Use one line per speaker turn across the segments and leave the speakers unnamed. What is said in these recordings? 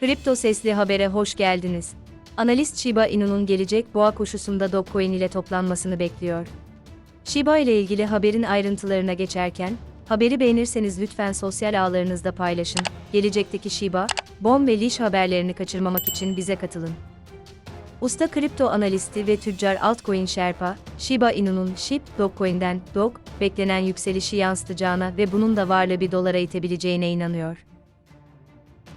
Kripto Sesli Haber'e hoş geldiniz. Analist Shiba Inu'nun gelecek boğa koşusunda Dogecoin ile toplanmasını bekliyor. Shiba ile ilgili haberin ayrıntılarına geçerken, haberi beğenirseniz lütfen sosyal ağlarınızda paylaşın. Gelecekteki Shiba, BOM ve Lish haberlerini kaçırmamak için bize katılın. Usta kripto analisti ve tüccar altcoin Sherpa, Shiba Inu'nun SHIB, Dogecoin'den Dog, beklenen yükselişi yansıtacağına ve bunun da varlığı bir dolara itebileceğine inanıyor.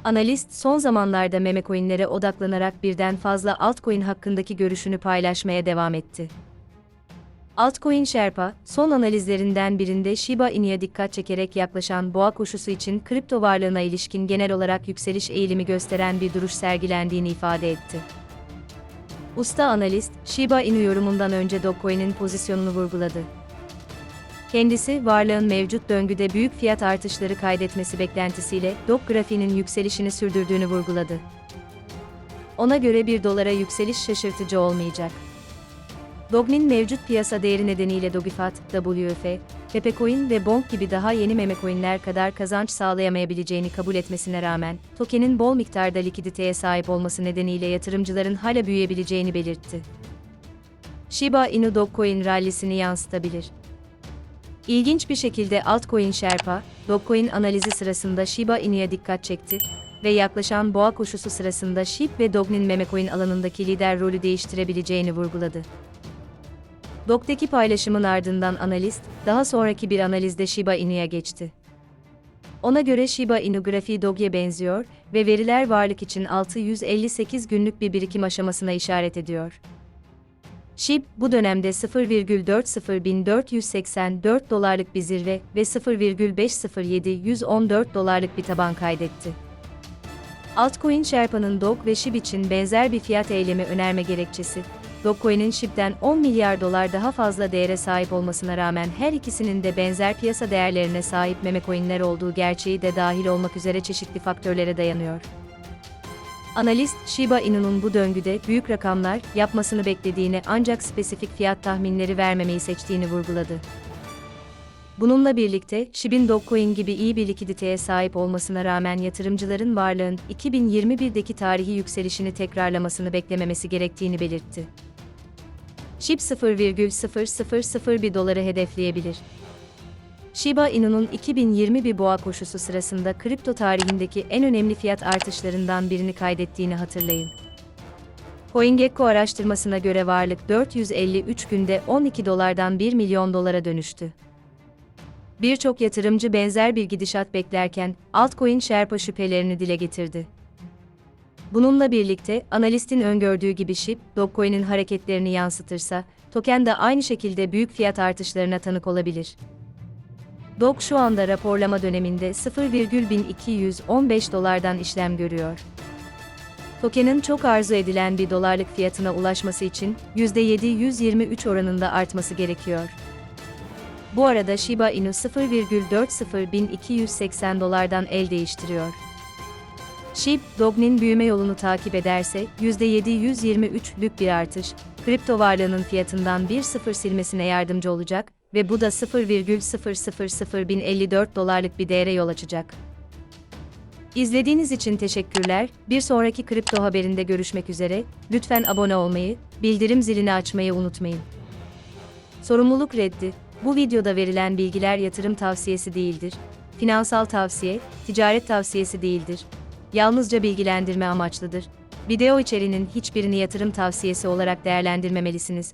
Analist son zamanlarda meme coinlere odaklanarak birden fazla altcoin hakkındaki görüşünü paylaşmaya devam etti. Altcoin Sherpa, son analizlerinden birinde Shiba Inu'ya dikkat çekerek yaklaşan boğa koşusu için kripto varlığına ilişkin genel olarak yükseliş eğilimi gösteren bir duruş sergilendiğini ifade etti. Usta analist, Shiba Inu yorumundan önce Dogecoin'in pozisyonunu vurguladı. Kendisi, varlığın mevcut döngüde büyük fiyat artışları kaydetmesi beklentisiyle Dog grafiğinin yükselişini sürdürdüğünü vurguladı. Ona göre bir dolara yükseliş şaşırtıcı olmayacak. Dog'nin mevcut piyasa değeri nedeniyle Dogifat, WF, Pepecoin ve Bonk gibi daha yeni meme coinler kadar kazanç sağlayamayabileceğini kabul etmesine rağmen, tokenin bol miktarda likiditeye sahip olması nedeniyle yatırımcıların hala büyüyebileceğini belirtti. Shiba Inu Dogecoin rallisini yansıtabilir. İlginç bir şekilde altcoin Sherpa, Dogecoin analizi sırasında Shiba Inu'ya dikkat çekti ve yaklaşan boğa koşusu sırasında SHIB ve Dog'nin memecoin alanındaki lider rolü değiştirebileceğini vurguladı. Dog'daki paylaşımın ardından analist, daha sonraki bir analizde Shiba Inu'ya geçti. Ona göre Shiba Inu grafiği Dog'ye benziyor ve veriler varlık için 658 günlük bir birikim aşamasına işaret ediyor. SHIB, bu dönemde 0,40484 dolarlık bir zirve ve 0,507114 dolarlık bir taban kaydetti. Altcoin Sherpa'nın Dog ve SHIB için benzer bir fiyat eylemi önerme gerekçesi, Dogecoin'in SHIB'den 10 milyar dolar daha fazla değere sahip olmasına rağmen her ikisinin de benzer piyasa değerlerine sahip meme coinler olduğu gerçeği de dahil olmak üzere çeşitli faktörlere dayanıyor. Analist, Shiba Inu'nun bu döngüde büyük rakamlar yapmasını beklediğini ancak spesifik fiyat tahminleri vermemeyi seçtiğini vurguladı. Bununla birlikte, SHIB'in Dogecoin gibi iyi bir likiditeye sahip olmasına rağmen yatırımcıların varlığın 2021'deki tarihi yükselişini tekrarlamasını beklememesi gerektiğini belirtti. SHIB 0,0001 doları hedefleyebilir. Shiba Inu'nun 2021 boğa koşusu sırasında kripto tarihindeki en önemli fiyat artışlarından birini kaydettiğini hatırlayın. CoinGecko araştırmasına göre varlık 453 günde 12 dolardan 1 milyon dolara dönüştü. Birçok yatırımcı benzer bir gidişat beklerken, altcoin Sherpa şüphelerini dile getirdi. Bununla birlikte, analistin öngördüğü gibi SHIB, Dogecoin'in hareketlerini yansıtırsa, token de aynı şekilde büyük fiyat artışlarına tanık olabilir. Dog şu anda raporlama döneminde 0,1215 dolardan işlem görüyor. Token'in çok arzu edilen bir dolarlık fiyatına ulaşması için %723 oranında artması gerekiyor. Bu arada Shiba Inu 0,40280 dolardan el değiştiriyor. SHIB, Dog'nin büyüme yolunu takip ederse %723'lük bir artış, kripto varlığının fiyatından bir sıfır silmesine yardımcı olacak ve bu da 0,000054 dolarlık bir değere yol açacak. İzlediğiniz için teşekkürler. Bir sonraki kripto haberinde görüşmek üzere. Lütfen abone olmayı, bildirim zilini açmayı unutmayın. Sorumluluk reddi. Bu videoda verilen bilgiler yatırım tavsiyesi değildir. Finansal tavsiye, ticaret tavsiyesi değildir. Yalnızca bilgilendirme amaçlıdır. Video içeriğinin hiçbirini yatırım tavsiyesi olarak değerlendirmemelisiniz.